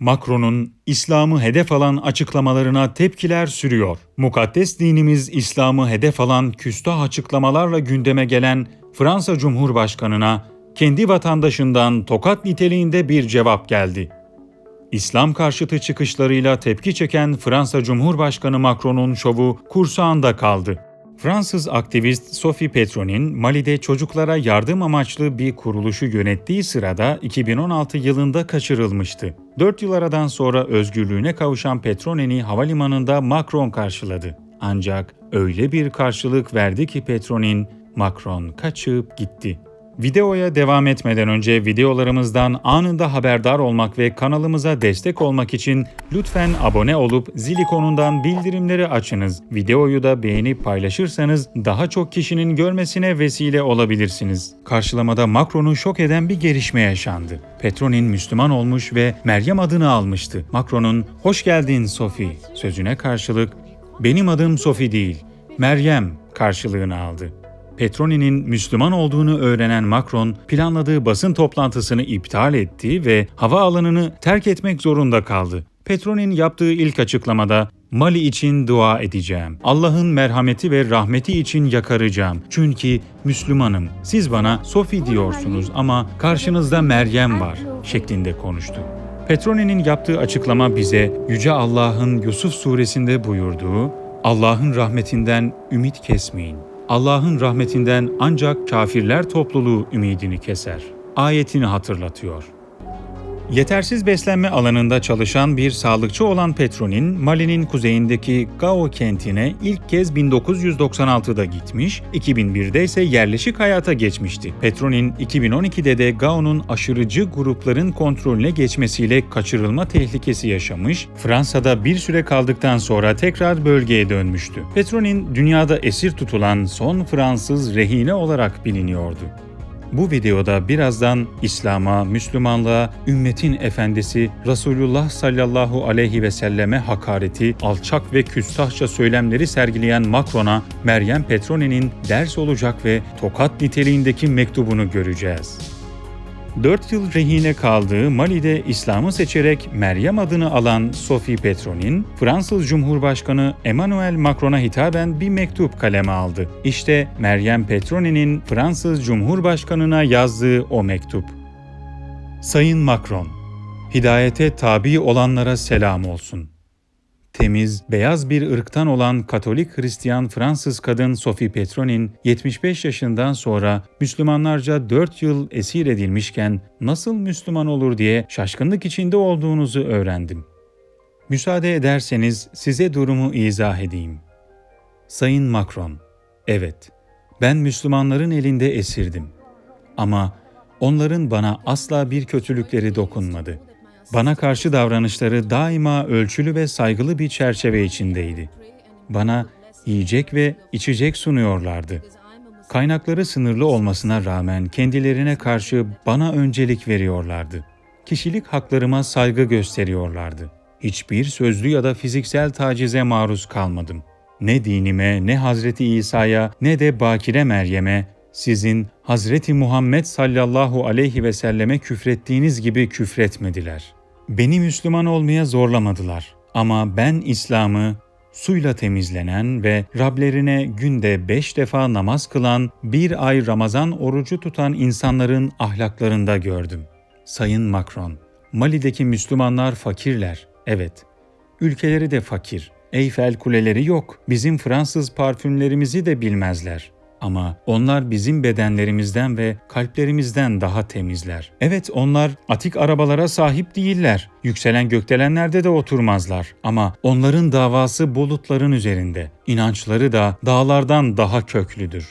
Macron'un İslam'ı hedef alan açıklamalarına tepkiler sürüyor. Mukaddes dinimiz İslam'ı hedef alan küstah açıklamalarla gündeme gelen Fransa Cumhurbaşkanı'na kendi vatandaşından tokat niteliğinde bir cevap geldi. İslam karşıtı çıkışlarıyla tepki çeken Fransa Cumhurbaşkanı Macron'un şovu kursağında kaldı. Fransız aktivist Sophie Petron'in Mali'de çocuklara yardım amaçlı bir kuruluşu yönettiği sırada 2016 yılında kaçırılmıştı. 4 yıl aradan sonra özgürlüğüne kavuşan Petronen'i havalimanında Macron karşıladı. Ancak öyle bir karşılık verdi ki Petronin, Macron kaçıp gitti. Videoya devam etmeden önce videolarımızdan anında haberdar olmak ve kanalımıza destek olmak için lütfen abone olup zil ikonundan bildirimleri açınız. Videoyu da beğenip paylaşırsanız daha çok kişinin görmesine vesile olabilirsiniz. Karşılamada Macron'u şok eden bir gelişme yaşandı. Petronin Müslüman olmuş ve Meryem adını almıştı. Macron'un "Hoş geldin Sophie" sözüne karşılık "Benim adım Sophie değil, Meryem" karşılığını aldı. Petroni'nin Müslüman olduğunu öğrenen Macron planladığı basın toplantısını iptal etti ve havaalanını terk etmek zorunda kaldı. Petronin yaptığı ilk açıklamada Mali için dua edeceğim. Allah'ın merhameti ve rahmeti için yakaracağım. Çünkü Müslümanım. Siz bana Sofi diyorsunuz ama karşınızda Meryem var şeklinde konuştu. Petroni'nin yaptığı açıklama bize Yüce Allah'ın Yusuf suresinde buyurduğu Allah'ın rahmetinden ümit kesmeyin. Allah'ın rahmetinden ancak kafirler topluluğu ümidini keser. Ayetini hatırlatıyor. Yetersiz beslenme alanında çalışan bir sağlıkçı olan Petronin, Mali'nin kuzeyindeki Gao kentine ilk kez 1996'da gitmiş, 2001'de ise yerleşik hayata geçmişti. Petronin, 2012'de de Gao'nun aşırıcı grupların kontrolüne geçmesiyle kaçırılma tehlikesi yaşamış, Fransa'da bir süre kaldıktan sonra tekrar bölgeye dönmüştü. Petronin, dünyada esir tutulan son Fransız rehine olarak biliniyordu. Bu videoda birazdan İslam'a, Müslümanlığa, ümmetin efendisi Resulullah sallallahu aleyhi ve selleme hakareti, alçak ve küstahça söylemleri sergileyen Macron'a Meryem Petroni'nin ders olacak ve tokat niteliğindeki mektubunu göreceğiz. 4 yıl rehine kaldığı Mali'de İslam'ı seçerek Meryem adını alan Sophie Petronin, Fransız Cumhurbaşkanı Emmanuel Macron'a hitaben bir mektup kaleme aldı. İşte Meryem Petronin'in Fransız Cumhurbaşkanı'na yazdığı o mektup. Sayın Macron, hidayete tabi olanlara selam olsun. Temiz, beyaz bir ırktan olan Katolik Hristiyan Fransız kadın Sophie Petronin 75 yaşından sonra Müslümanlarca 4 yıl esir edilmişken nasıl Müslüman olur diye şaşkınlık içinde olduğunuzu öğrendim. Müsaade ederseniz size durumu izah edeyim. Sayın Macron, evet, ben Müslümanların elinde esirdim. Ama onların bana asla bir kötülükleri dokunmadı. Bana karşı davranışları daima ölçülü ve saygılı bir çerçeve içindeydi. Bana yiyecek ve içecek sunuyorlardı. Kaynakları sınırlı olmasına rağmen kendilerine karşı bana öncelik veriyorlardı. Kişilik haklarıma saygı gösteriyorlardı. Hiçbir sözlü ya da fiziksel tacize maruz kalmadım. Ne dinime, ne Hazreti İsa'ya, ne de Bakire Meryem'e sizin Hazreti Muhammed sallallahu aleyhi ve selleme küfrettiğiniz gibi küfretmediler. Beni Müslüman olmaya zorlamadılar. Ama ben İslam'ı suyla temizlenen ve Rablerine günde beş defa namaz kılan, bir ay Ramazan orucu tutan insanların ahlaklarında gördüm. Sayın Macron, Mali'deki Müslümanlar fakirler, evet. Ülkeleri de fakir. Eyfel kuleleri yok. Bizim Fransız parfümlerimizi de bilmezler. Ama onlar bizim bedenlerimizden ve kalplerimizden daha temizler. Evet onlar atik arabalara sahip değiller. Yükselen gökdelenlerde de oturmazlar. Ama onların davası bulutların üzerinde. İnançları da dağlardan daha köklüdür.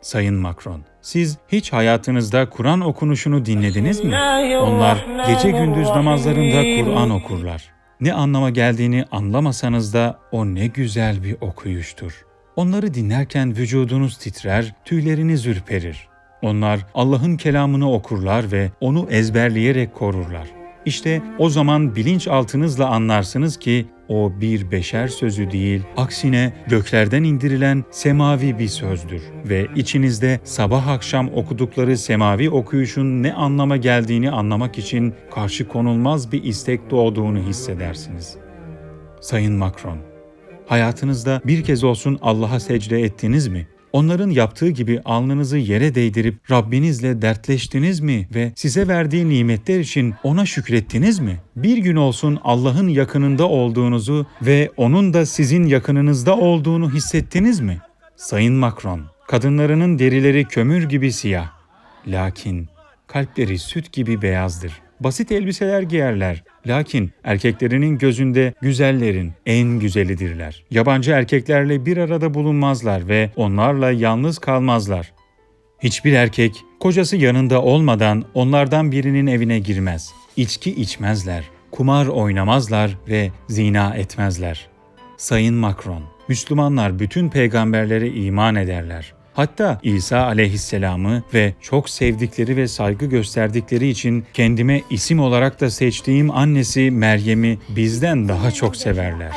Sayın Macron, siz hiç hayatınızda Kur'an okunuşunu dinlediniz mi? Onlar gece gündüz namazlarında Kur'an okurlar. Ne anlama geldiğini anlamasanız da o ne güzel bir okuyuştur. Onları dinlerken vücudunuz titrer, tüyleriniz ürperir. Onlar Allah'ın kelamını okurlar ve onu ezberleyerek korurlar. İşte o zaman bilinçaltınızla anlarsınız ki O bir beşer sözü değil, aksine göklerden indirilen semavi bir sözdür ve içinizde sabah akşam okudukları semavi okuyuşun ne anlama geldiğini anlamak için karşı konulmaz bir istek doğduğunu hissedersiniz. Sayın Macron, hayatınızda bir kez olsun Allah'a secde ettiniz mi? Onların yaptığı gibi alnınızı yere değdirip Rabbinizle dertleştiniz mi ve size verdiği nimetler için ona şükrettiniz mi? Bir gün olsun Allah'ın yakınında olduğunuzu ve onun da sizin yakınınızda olduğunu hissettiniz mi? Sayın Macron, kadınlarının derileri kömür gibi siyah. Lakin kalpleri süt gibi beyazdır. Basit elbiseler giyerler. Lakin erkeklerinin gözünde güzellerin en güzelidirler. Yabancı erkeklerle bir arada bulunmazlar ve onlarla yalnız kalmazlar. Hiçbir erkek kocası yanında olmadan onlardan birinin evine girmez. İçki içmezler, kumar oynamazlar ve zina etmezler. Sayın Macron, Müslümanlar bütün peygamberlere iman ederler. Hatta İsa aleyhisselamı ve çok sevdikleri ve saygı gösterdikleri için kendime isim olarak da seçtiğim annesi Meryem'i bizden daha çok severler.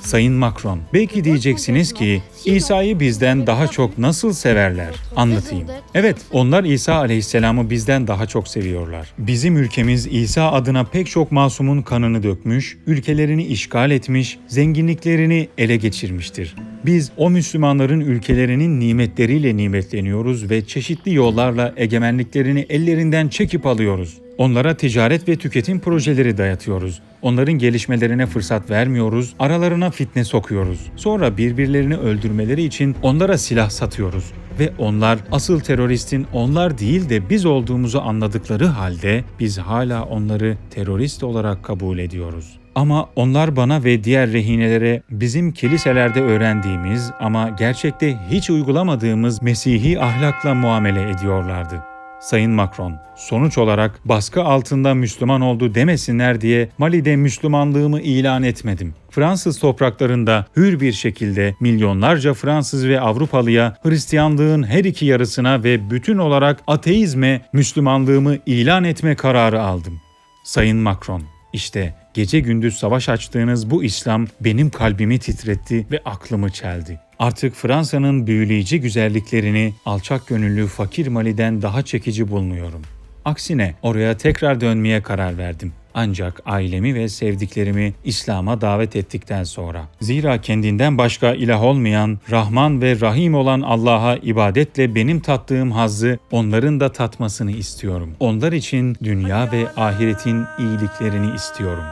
Sayın Macron, belki diyeceksiniz ki İsa'yı bizden daha çok nasıl severler? Anlatayım. Evet, onlar İsa aleyhisselamı bizden daha çok seviyorlar. Bizim ülkemiz İsa adına pek çok masumun kanını dökmüş, ülkelerini işgal etmiş, zenginliklerini ele geçirmiştir. Biz o Müslümanların ülkelerinin nimetleriyle nimetleniyoruz ve çeşitli yollarla egemenliklerini ellerinden çekip alıyoruz. Onlara ticaret ve tüketim projeleri dayatıyoruz. Onların gelişmelerine fırsat vermiyoruz, aralarına fitne sokuyoruz. Sonra birbirlerini öldürmeleri için onlara silah satıyoruz. Ve onlar asıl teröristin onlar değil de biz olduğumuzu anladıkları halde biz hala onları terörist olarak kabul ediyoruz. Ama onlar bana ve diğer rehinelere bizim kiliselerde öğrendiğimiz ama gerçekte hiç uygulamadığımız Mesihi ahlakla muamele ediyorlardı. Sayın Macron, sonuç olarak baskı altında Müslüman oldu demesinler diye Mali'de Müslümanlığımı ilan etmedim. Fransız topraklarında hür bir şekilde milyonlarca Fransız ve Avrupalıya Hristiyanlığın her iki yarısına ve bütün olarak ateizme Müslümanlığımı ilan etme kararı aldım. Sayın Macron, işte gece gündüz savaş açtığınız bu İslam benim kalbimi titretti ve aklımı çeldi. Artık Fransa'nın büyüleyici güzelliklerini alçak gönüllü fakir Mali'den daha çekici bulmuyorum. Aksine oraya tekrar dönmeye karar verdim. Ancak ailemi ve sevdiklerimi İslam'a davet ettikten sonra. Zira kendinden başka ilah olmayan, Rahman ve Rahim olan Allah'a ibadetle benim tattığım hazzı onların da tatmasını istiyorum. Onlar için dünya ve ahiretin iyiliklerini istiyorum.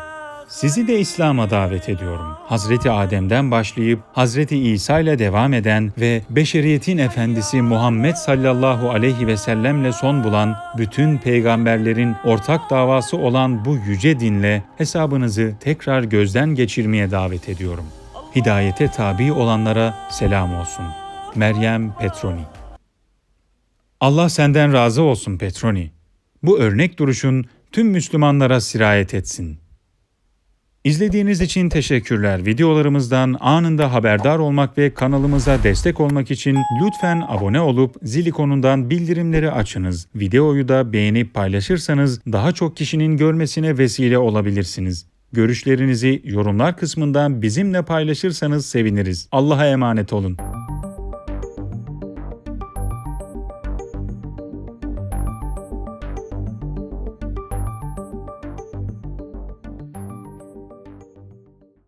Sizi de İslam'a davet ediyorum. Hazreti Adem'den başlayıp Hazreti İsa ile devam eden ve beşeriyetin efendisi Muhammed sallallahu aleyhi ve sellemle son bulan bütün peygamberlerin ortak davası olan bu yüce dinle hesabınızı tekrar gözden geçirmeye davet ediyorum. Hidayete tabi olanlara selam olsun. Meryem Petroni Allah senden razı olsun Petroni. Bu örnek duruşun tüm Müslümanlara sirayet etsin.'' İzlediğiniz için teşekkürler. Videolarımızdan anında haberdar olmak ve kanalımıza destek olmak için lütfen abone olup zil ikonundan bildirimleri açınız. Videoyu da beğenip paylaşırsanız daha çok kişinin görmesine vesile olabilirsiniz. Görüşlerinizi yorumlar kısmından bizimle paylaşırsanız seviniriz. Allah'a emanet olun.